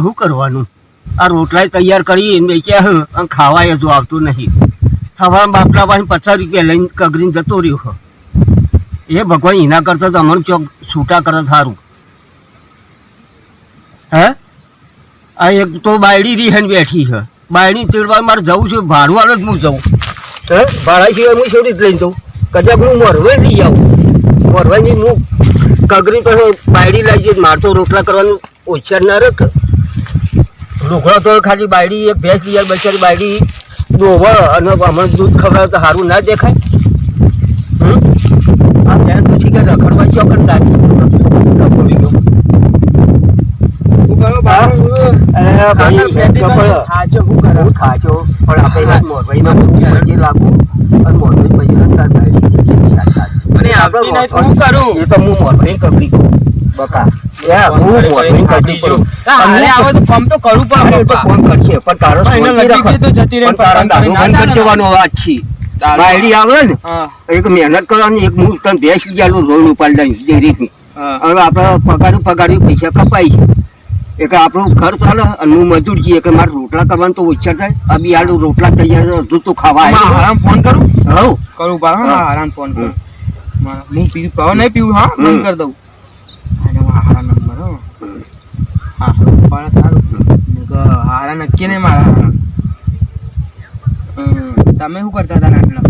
શું કરવાનું? આ રોટલા તૈયાર કરી વેચ્યા હે, અને ખાવાય હજુ આવતું નહીં. ખાવા બાપલા પાસે પચાસ રૂપિયા લઈને કગરીને જતો રહ્યો હે. એ ભગવાન એના કરતા તો અમને ચોક છૂટા કરે સારું હે? આ એક તો બાયડી રહી હેન બેઠી છે બાયડી ચીડવા મારે જવું છે ભાડું જ હું જઉં. હે? ભાડા સિવાય હું છોડી જ લઈને જઉં. કદાચ હું મોરવે લઈ આવું. મરવાની હું કગરી પાસે બાયડી લઈ જઈ મારતો રોટલા કરવાનું ઓછા ના રખ. ઢોકળા તો ખાલી બાયડી એક ભેંસ આવે બચારી બાયડી. દોવળ અને હમણાં દૂધ ખવડાવે તો સારું ના દેખાય? આ બેન પૂછી કે રખડવા ચોકડ દાદી રખોડી ગયો. શું કરો બાપુ? અરે ભાઈ, ખાના પેટી ચપ્પલ. બાજુ થાચો શું કરે? હું થાચો પણ આપણે મોરભાઈના પછી લાગુ? અને મોરભાઈ પછી બકા. એક મહેનત કરવાની એક હું તમે બેસી ગયા લોન ઉપાડી દઈ ડેરીની હવે આપણે પગાડ્યું પગાડ્યું પૈસા કપાઈ છે. એક આપણું ઘર ચાલે અને હું મજૂર છીએ કે મારે રોટલા કરવાનું તો ઓછા થાય. આ બી આલુ રોટલા તૈયાર હજુ તો ખાવા આરામ ફોન કરું? હવ કરું. આરામ ફોન કરું. હું પીવું નહીં પીવું હા. બંધ કરી દઉં અને હું હારા નંબર હો હા પણ સારું હારા નક્કી નહીં મારા તમે શું કરતા હતા નાટલા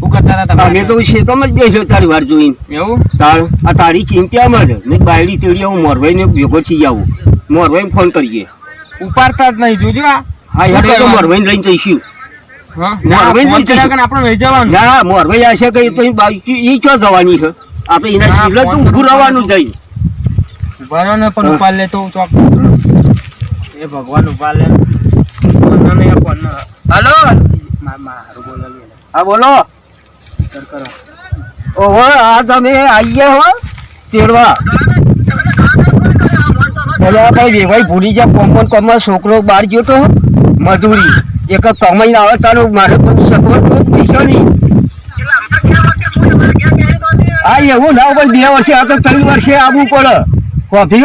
શું કરતા હતા અમે તો શેતમ જ બેસ્યો તારી વાર જોઈને. એવું? તાર આ તારી ચિંતામાં જ મેં બાયડી તેડી આવું મોરભાઈને ભેગો થઈ આવું મોરભાઈને ફોન કરીએ. ઉપાડતા જ નહીં જોજો હા યાર તો મોરભાઈને લઈને જઈશું. હા ના, ફોન ભાઈ, કર્યા વગર આપણે લઈ જવાનું? ના મોરભાઈ આશે કે તો ચો જવાની છે? આપણે એના ના, તો ઊભું રહેવાનું. જઈ ઊભા ને પણ હા. ઉપાડ લે તો ચોક. એ ભગવાન ઉપાડ લે. હલો! મારું બોલો લે. હા બોલો. કરો. ઓહો આ તમે આવ્યા હો તેડવા. પેલા ભાઈ વેવાઈ ભૂલી જા કોમ્પન કોમમાં છોકરો બહાર ગયો તો મજૂરી. એક કમાઈને આવે તારો મારે કોઈ સગવડ પૈસા નહીં. આ એવું ના હોય બે વર્ષે આ તો ત્રણ વર્ષે આવવું પડે. કોફી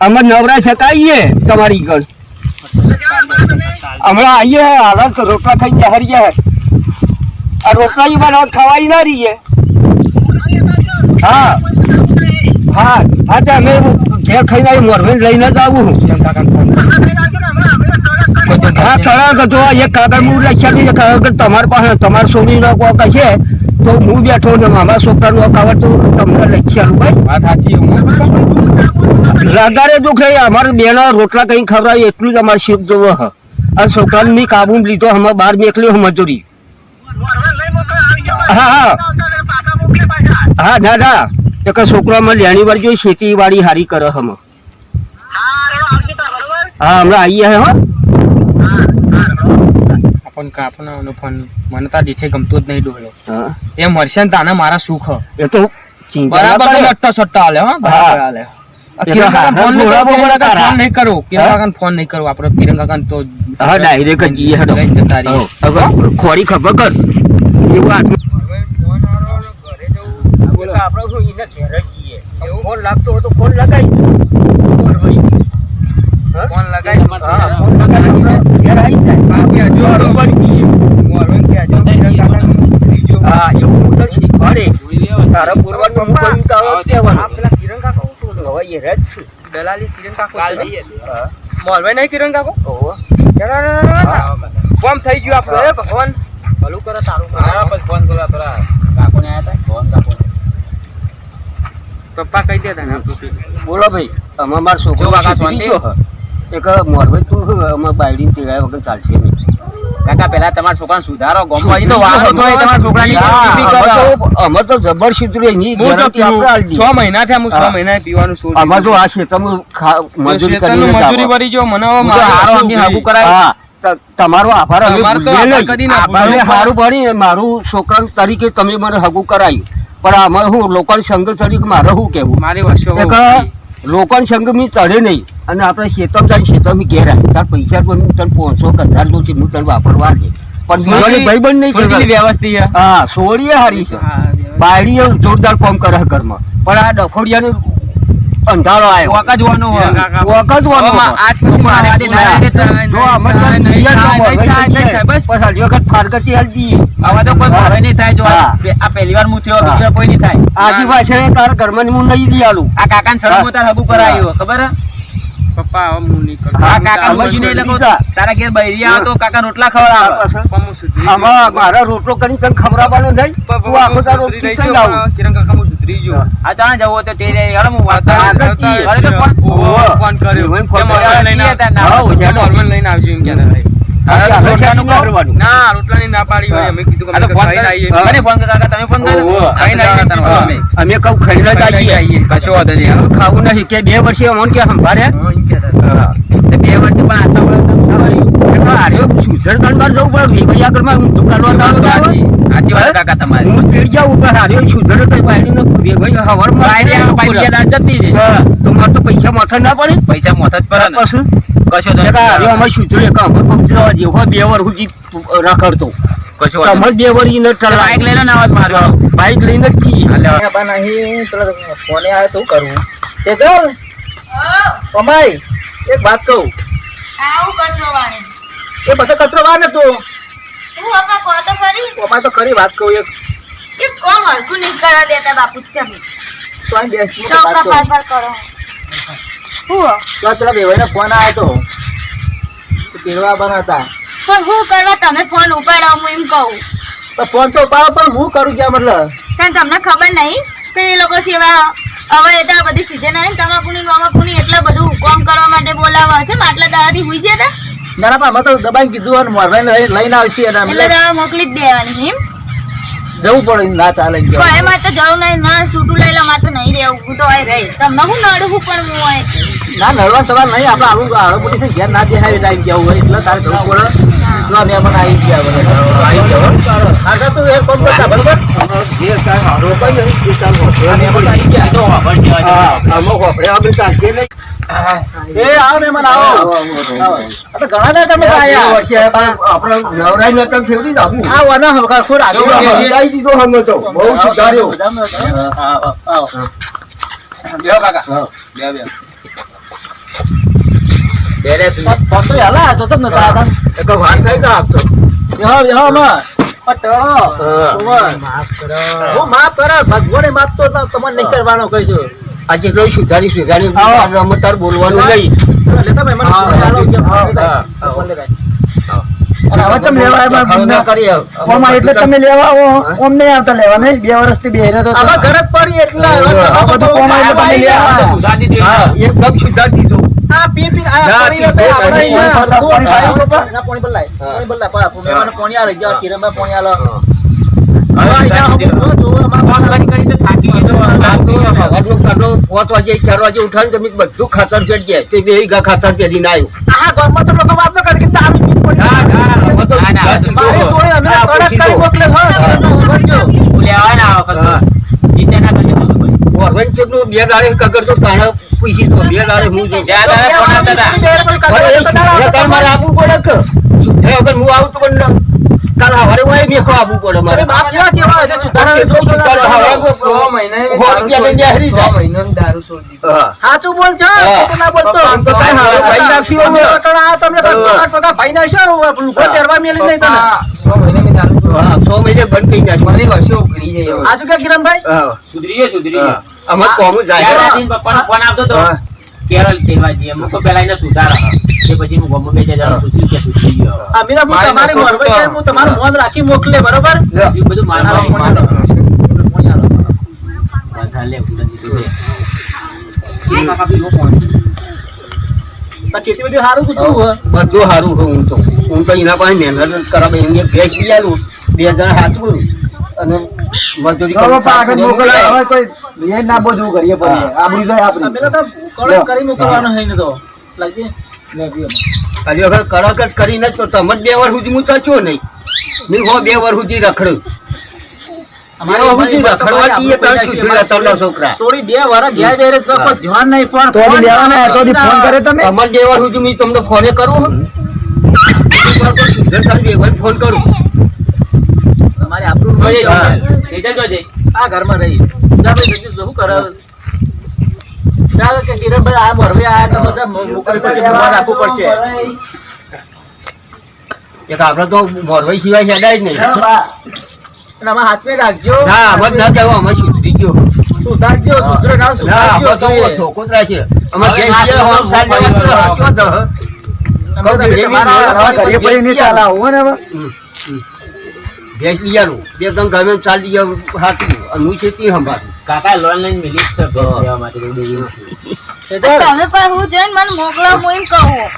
અમે નવરા છકાઈએ તમારી ઘર. હમણાં આવીએ હાલત રોટલા થઈ જહરી જાય આ રોટલા ઈ બનાવ ખવાઈ ના રહીએ હા. હા. હા તો અમે ઘેર ખાઈને આવી મોરવેલ લઈને જ આવું હું. કાકા ફોન હા કળા તો એક કાગળ મૂળ કાગળ તમારી પાસે, તમારા છોકરીનો કોક છે તો હું બેઠો ને મારા છોકરાનું કાગળ તો તમને લખ્યાલું ભાઈ. વાત સાચી હું રગારે દુઃખ રહી અમારે બેનો રોટલા કઈ ખવડાવી એટલું જ અમારે શીખ જોવો હ આ છોકરાને મેં કાબુ લીધો અમે બહાર મેકલ્યો હું મજૂરી. હા હા હા. ના ના. એક છોકરો અમે લેણી વાર જોઈ ખેતી વાડી હારી કરે હમ હા હમણાં આવીએ હે. હો આપણ કાપનો ફોન મને તાર દીઠે ગમતો જ નહીં ડોલો એ મરશે ને તાને મારા સુખ. એ તો બરાબર કરે. મટ્ટો સટ્ટો આલે હા બરાબર હવે ખોરી ખબર કર. એવું ઘેર ફોન લાગતો હોય તો ફોન લગાવી મોરવાઈ નહીં કિરણ કાકો ઓહો. ના, ના, ના, ના, ના. કોમ થઈ ગયું આપણે. ભગવાન. ભલું કરે સારું હા, પછી ફોન કરો કાકોને આયા હતા ફોન કાકો પપ્પા કહી દેતા ને બોલો ભાઈ અમે મારો છોકરો કાકા શાંતિ? એક મોરભાઈ તું અમારા બાયડી બાયડીને તેડાયા વગર ચાલશે નહીં કાકા પેલા તમારા છોકરા સુધારો ગોમવાજી તો વારો તો તમારા છોકરાની હા, અમે કરો. તો- અમે તો જબર સુધરે એની હું તો guarantee આપણે આલી પીવું. દઈએ. છ મહિના થયા હું મહિના પીવાનું છોડી અમે તો આ ક્ષેત્રમાં ખા- મજૂરી કરીને મજૂરી. ભરી જો મને હું હારો શું અમને કરાય. તમારો આભાર અમે નહીં. હારું ભણી મારું છોકરા તરીકે તમે મને હગું કરાયું પણ આમાં હું લોકલ સંઘ તરીકે મારે શું કેવું મારી વર્ષો લોકલ સંઘ મી ચડે નહીં અને આપણે શેતમ જાય શેતમ ઘેર આવે તાર પૈસા પણ હું તને પાંચસો કે હજાર દઉં છું હું તને વાપરવા દે. પણ બીજાની ભાઈબંધ નહીં વ્યવસ્થિત હા સોળીએ હારી છે. હા, બાયડીએ જોરદાર કામ કરે છે ઘરમાં. પણ આ ડફોડિયાને અંધારો આવ્યો. વોક આજ પછી મારે રહે તો જો બસ. હજી વખત કોઈ ભરાય નહીં થાય જો આ પહેલી વાર હું થયો હા. બીજી વાર કોઈ નહીં થાય. આજી પાછળ તારા ઘરમાં હું નહીં દી આલું. આ કાકાને સડક તાર હગું કરાયું ખબર હે? પપ્પા હવે હું નહીં હા કાકા અમે મશીને એ તારા ઘેર બૈરી આવતો કાકા રોટલા ખવડાવ સુધરી આમાં મારા રોટલો કરી તને ખવડાવવાનો નહીં તું આખો તારો કિચન લાવ કિરણ કાકા હું સુધરી જો આ ચાણ જવો તો તે યાર હું વાત આવતા-. આવતા- આવતા અરે તો ફોન- કર્યો. હું ફોન લઈને છીએ તાર આવ- ના. આવો, નોર્મલ લઈને આવજો એમ કહેતા? કરવાનું? ના રોટલાની ના પાડી હોય અમે કીધું કે આ તો અમે ફોન ખાઈને કર. આવીએ. ફોન કાકા તમે ફોન કરો ઓહો. ખાઈને આવીને તાર કીધું અમે. કઉ ખાઈને જ આવીએ. કશો વાંધો નહીં. ખાવું નહીં. કે બે વર્ષે અમોન કે સંભાળે બે વર્ષે પણ આટલા વર્ષ તો જવું પડે. હું દુકાન સાચી વાત. કાકા તમારી. હું જાઉં પણ ભાઈ જતી મારે પૈસા માથે ના પડે. પૈસા મોત જ પડે પછી? કશો અમે સુધરે કે અમે કહું જવા જેવો બે વર્ષ સુધી રખડતો. કશો તમે બે નહીં. બાઈક ને લઈને જ જઈએ. ફોને આવે તો કરવું કમાઈ એક વાત કહું. આવું કચરો વાળે એ પછી કચરો આપા કહો તો ખરી. કમાઈ તો ખરી વાત કહું એક. કે કોમ હરકું નહીં કરવા દેતા બાપુ તમે. તો અહીં બેસ હું વાત કહું ફાર ફાર કરો. હું? તો પેલા બેવાઈનો ફોન આવ્યો તો. કેળવા બન હતા. પણ હું કરવા તમે ફોન ઉપાડો હું એમ કહું. તો ફોન તો ઉપાડો પણ હું કરું ક્યાં મતલબ? કારણ તમને ખબર નહીં? કે એ લોકો સેવા હવે એ તો બધી સિઝન આવી તમાકુની મામાકુની એટલા બધું કોમ કરવા માટે બોલાવવા છે આટલા દાડાથી હુઈ જતા ના ના પણ તો દબાઈ કીધું અને મોરભાઈ લઈને આવશે એટલે દવા મોકલી જ દેવાની એમ. જવું પડે ના ચાલે કોઈ એમાં તો જવું નહીં ના છૂટું લઈ લો મારે તો નહીં રહેવું હું તો અહીં રહી તમને હું નડવું પણ હું હોય ના નડવા સવાર નહીં આપણે આવું આડો મોટી ઘેર ના દેખાય ટાઈમ જવું હોય એટલે તારે જવું પડે. જો મહેમાન મને આવી ગયા બધા આવી ગયા હા તો એ ફોન કરતા બરોબર જે કાંઈ રોકાઈ કોઈ એ હોતો અમે નહીં. આવી ગયા તો હા, આમાં હોભળે આપણે ચાલશે નહીં. એ આવો મહેમાન આવો તો ઘણા દાડા તમે આયા આપણે નવરાઈ નતા ફેરવી નાખું. આ વાના હલકા આગળ આવો. દીધો તો. બહુ સુધાર્યો. આવો, આવો. કાકા. બેરે તો હાલા, તમને તો આદમ. એ થઈ ગઈ આપતો. બેહો, બેહો આમાં. આ ટળો. હા. ઉમર. હું માફ કરો ભગવાને માફ તો ત- તમારે નહીં કે હા, ફોન લેતા. હા, ફોન લેતા. અને હવે તમે લેવા આવ્યા ખાવ ના કરીએ. ઓમાં એટલે તમે લેવા આવો હા? ઓમ નહીં આવતા લેવા નહીં બે વર્ષથી બે રહ્યો તો આમાં ઘર જ પડી એટલે હા, આ પી પી આ પાણી આપણે પાણી પાણી. પા, પાણી જા, પાણી આલે. હવે હું અમારા ફોન કરી તો થાકી ગયો. કાઢો, પાંચ વાગે ચાર વાગે ઉઠાવીને તમે બધું ખાતર જાય તે બે ખાતર પહેરીને આવ્યો આ ગામમાં તો લોકો વાત ન કરે કે પડી ના, ના, મારી. સોય અમે. મોકલે. હા. વરવાઈ ચેટલું બે દાડે કગર તો તાણે પૂછી દો બે દાડે હું જો જ્યાં દાડે ફોન આવતા હતા. હવે એ સુધરે તારે મારે આપવું પડે કે? વગર હું આવું પણ કાલ સવારે હોય મેકો આપવું પડે મારે. બાપ જેવા કેવા હોય સુધારા સો સુધારે સુધારા હવે હોય. સો મહિને સો રૂપિયા લઈને બેસી સો જાય. મહિનાનું દારૂ છોડી સાચું બોલ છો? હા. ના બોલતો. આમ તો કાંઈ હારે ભાઈ નાખશી હવે. તમે આ તમને પગાર પગાર ભાઈ નાખ્યો ને, પહેરવા મેલી નહીં તને. સો મહિને મેં દારૂ હા, સો મહિને બંધ થઈ જાય. મને વર્ષો ઉકળી જાય આજુ કે કિરણભાઈ? સુધરી ગયો સુધરી ગયો કોમ જાય પપ્પાનો ફોન આવતો તો. કેરળ તેડવા જઈએ. મૂકો પેલા એને સુધારા. તે પછી હું ગમો બે જણા પૂછ્યું કે સુધરી ગયો. અમીરા, હું મારી તમારી નસો મોરવાઈ હું તમારું મોન રાખી મોકલે બરોબર. એ બધું માર માર. બધા ફોન ખેતી સારું પૂછ્યું. બધું સારું હું. તો હું તો એના પાસે મહેનત કરાવે એને ભેગ બી આલું. બે જણા હાચવું. અને મજૂરી કરો. આગળ મોકલે હવે કોઈ એ ના બધું કરીએ પડીએ. આપણી જાય અમીરા પેલા તો કડક કરી મોકલવાનો હે. ને તો. લાગી હજી વખત કડક જ કરીને તો તમે બે વાર સુધી હું ચચ્યો નહીં. મેં હો બે વાર સુધી રખડ્યું ફોન કરે. આ ઘરમાં રહી. જા ભાઈ જલ્દી શું કરે? ચાલો કે કિરણભાઈ આ મોરબી આયા તો બધા મોકલી પછી ભૂવા રાખવું પડશે. એક આપણે તો મોરવાઈ સિવાય હેડાય જ નહીં. અને આમાં હાથમાં રાખજો. ના અમે સુધરી ગયો. સુધારજો સુધરો ના સુધારજો. તો અમે જે જ તો. પડી નહીં ચાલે ને લઈ આવું બે ત્રણ ગમે ચાલી જાવ હાથું અને હું છે તે સંભાળું. કાકા લોન લઈને મિલી છે ભેંસ લેવા માટે તમે પણ હું જઈને મને મોકલો હું એમ કહું.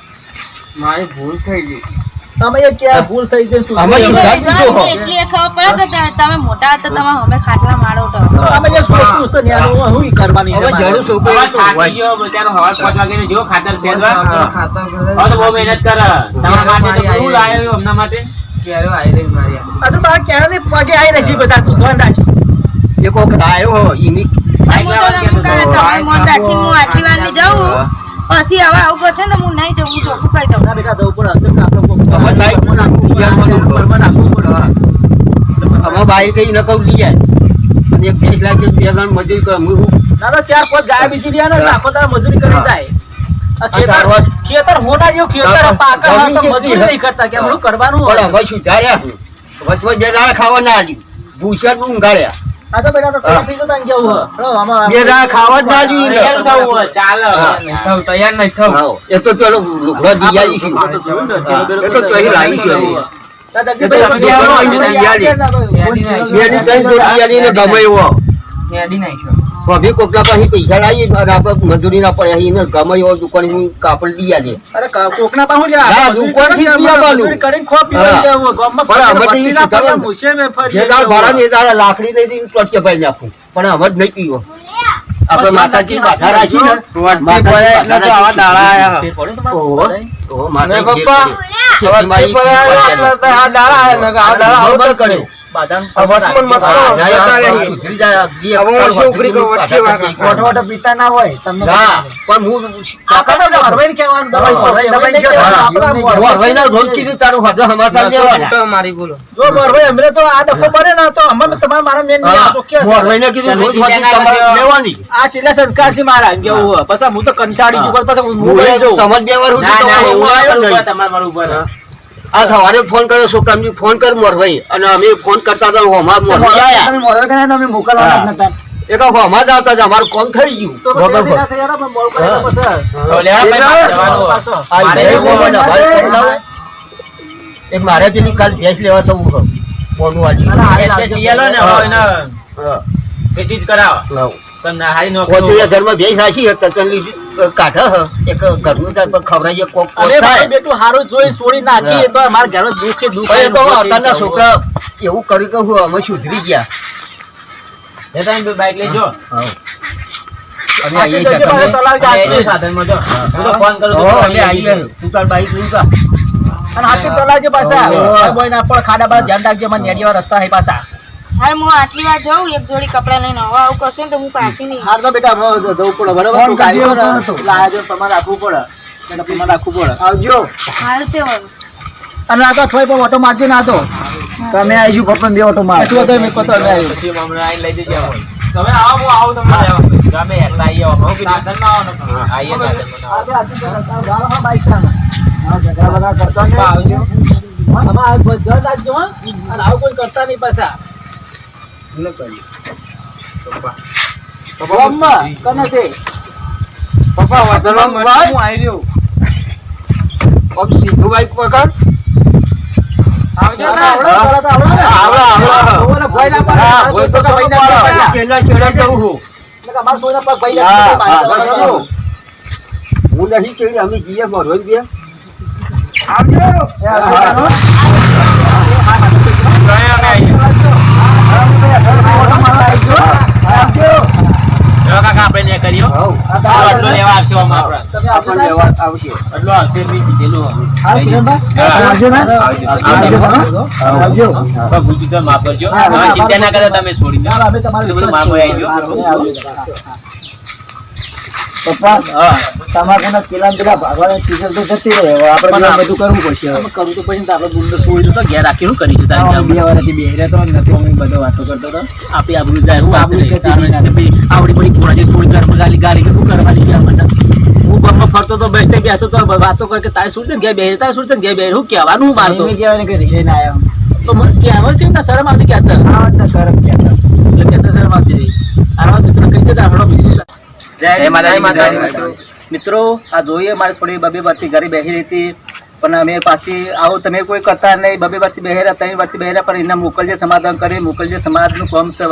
મારી ભૂલ થઈ ગઈ. તમે એ ક્યાં ભૂલ થઈ છે અમે. એટલી ખબર પડે કે તમે- તમે મોટા હતા તમે અમે ખાટલા મારો તો. અમે જે સોચતું છે ને એનું હું કરવાની હવે જરૂર છોકરો હવે તો ગયો બચારો હવા પાંચ વાગે જો ખાતર ફેરવા. ખાતર હવે તો બહુ મહેનત કરે. તમારા માટે તો બહુ લાવ્યો એમના માટે. ક્યારે આવી રહી મારી આ? તો તારા ક્યારેની પગે આવી રહી છે બધા તું ધ્યાન રાખ. એક વખત આવ્યો હો તો તમને કહેતો કહે, હતો. તમે મન રાખીને હું આટલી વારની જાઉં પછી હવે આવું કરશે ને તો હું નહીં જવું હું ચોખ્ખું કહી દઉં ના બેટા જવું પડે અર્જન્ટ આપણે કોક- અમે બાઈક ઘરમાં રાખવું પડે. રાખવું પડે. અમે બાઈક કઈ ન કહું લઈ જાય અને એક ભેંસ લાગે બે ગણ મજૂરી કરે હું દાદા ચાર પાંચ ગાય બીજી રહ્યા ને આખો મજૂરી કરી જાય ખેતર ખેતર હોના જેવું ખેતર ચારવા- તો મજૂરી નહીં કરતા કે હમણાં કરવાનું હોય. અમે સુધાર્યા વચમાં બે દાડા ખાવા ના આલી ભૂસા ઊંઘાડ્યા આ તો બેટા તો તૈયાર થઈ જતા કેવું બે દાડા ખાવા જ ના હોય, ચાલે હા. તૈયાર નહીં થવું. એ તો ચલો લુગડા દિયાલી છે આ તો જોયું ને, ચેલો બેલો એ તો ચોહી લાવી છે હવે. તો નો. છે ને, યાદી નહીં. ની ને ગમે એવો યાદી નહીં છો. ભાભી કોકલા પાસે પૈસા લાવી અને આપણે મજૂરી ના પડે અહીં ગમે એવો દુકાન હું કાપડ દિયાલી અરે કોકના પાસે લે? ના, આપણે મજૂરી દુકાનથી કરીએ, જ લેવાનું. મજૂરી કરીને ખો પીવા હા. ગામમાં પણ અમે તો ના પડે, સુધારવાનું. મૂછે મેં જે દાળ ભાડા ને દાળ લાકડી નહીં ટોટકે ભાઈ નાખું પણ અમે જ નહીં પીવો આપણે માતાજી માથા રાખી ને વળતી એટલે તો આવા દાડા આયા. ફેર પડ્યો તમારે? ઓહો. ઓહો, માતાજી પપ્પા, જે કરી. ખેતીમાં ઈ વળતી પડે એટલે તો આ દાડા આયા, નકર આ દાડા બરોબર આવતા જ કર્યું. નહીં. બાદામ આ વર્તમાન મત હા, કરો, મારી આ મારા છેલ્લા સંસ્કાર છે મારા કેવું પછી હું તો કંટાળી હા. ચૂક્યો પછી. તમારે બે વાર તમારે એવું આવ્યો આ સવારે ફોન કર્યો છોકરાને ફોન કર મોરભાઈ. અને અમે ફોન કરતા હતા હોમાં મોરભાઈ આયા તમે મોકલવાના નતા. જ આવતા અમારું કોમ થઈ ગયું. બરોબર. મારે. એક પેલી કાલ ભેંસ લેવા તો છે. બોનું વાળી. હા, ખેતી જ કરાવો. ઘરમાં ભેંસ લીધી, કાઢે હ. એક ઘરનું પર ખવડાવીએ કોક થાય. બેટું હારું જોઈ છોડી નાખી તો મારા ઘરનો દુઃખ એ દુઃખ એ તો અત્યારના છોકરા એવું કર્યું કે હું અમે સુધરી ગયા. એ ટાઈમ બાઈક લઈ અમે આવીએ જગ્યાએ છીએ. પાછા ચલાવી અને જાજો. એ સાધનમાં જો. ફોન કરો અમે આવીએ. તું તાર બાઈક લઈ જા. અને હાથે ચલાવજો પાછા. કોઈ ના ખાડા બાદ ધ્યાન રાખજો મને નેડિયા રસ્તા હે પાછા. હવે હું આટલી વાર જાઉં એક જોડી કપડા લઈને હવે આવું કરશે ને તો હું પાછી નહીં. હાર તો બેટા હવે જવું પડે બરાબર? તું આ જો તમારે રાખવું પડે. એટલે તમારે રાખવું પડે. આવજો. તે અને આ તો થોડી પણ ઓટો મારજો ના તો. તમે આવીશું પપ્પા બે ઓટો માર. શું મેં પતો અમે આવી પછી આઈને લઈ જજો તમે આવો હું આવું તમને લેવા. ગામે એટલા આવીએ હવે. હું સાધનમાં આવો ને. આવીએ સાધનમાં ના આજે આજુ બાજુ ગાળો બાઈક ખાને. હા, ઝઘડા બગડા કરતા ને આવજો. આમાં આ કોઈ ધ્યાન રાખજો અને આવું કોઈ કરતા નહીં પાછા. કને છે પપ્પા વાતરમાં હું. આવી રહ્યો. આમ સીધું બાઈક પકડ. આવજો ને. આવડે, આવડે, આવડે ને? ઓલા ના ભાઈ ના હું. ના નથી ચડી અમે ગીએ મરવાઈ ગયા આવજો. કાકા આપણે કર્યો આટલો લેવા આવશે આપણે લેવા આવશે. આટલો આવશે કિરણભાઈ? આવજો તો માફ કરજો. ચિંતા ના કરે તમે છોડી દો. બધું માફ આવી ગયો. પપ્પા તમાકુના પેલા પેલા ભાગવાના સીઝન તો જતી રહે હવે આપણે બધું કરવું પડશે હવે. કરું તો પછી આપણે છોડી તો ઘેર રાખી શું હા, અમે બે વારથી રહ્યા તો અમે બધો વાતો કરતો હતો. આપી આબરૂ જાય હું આબરૂ જતી. આવડી પડી પોણા જે સોળી ઘરમાં ગાલી ગાલી કે શું કરવાની બેસતો તો વાતો કરે કે તારે શું છે ઘેર બેહી તારે શું છે ઘેર બેહી? હું કહેવાનું હું મારતો. એમ ને કે રિહાઈને આયા. તો મને કહેવાનું છે શરમ આવતી કહેતા આ વાતને શરમ કહેતા. એટલે કહેતા શરમ આવતી રહી. આ વાત મિત્રો કહી દેતા આપણો મિત્રો જય માતાજી, માતાજી, મિત્રો. આ જોઈએ મારી થોડી બબે વર્ષથી ઘરે બેસી રહી હતી પણ અમે પાછી આવું તમે કોઈ કરતા નહીં બબે વર્ષથી બેહેરા ત્રણ વર્ષથી બેહેરા પણ એને મોકલજે સમાધાન કરી મોકલજે સમાજનું કોમ છે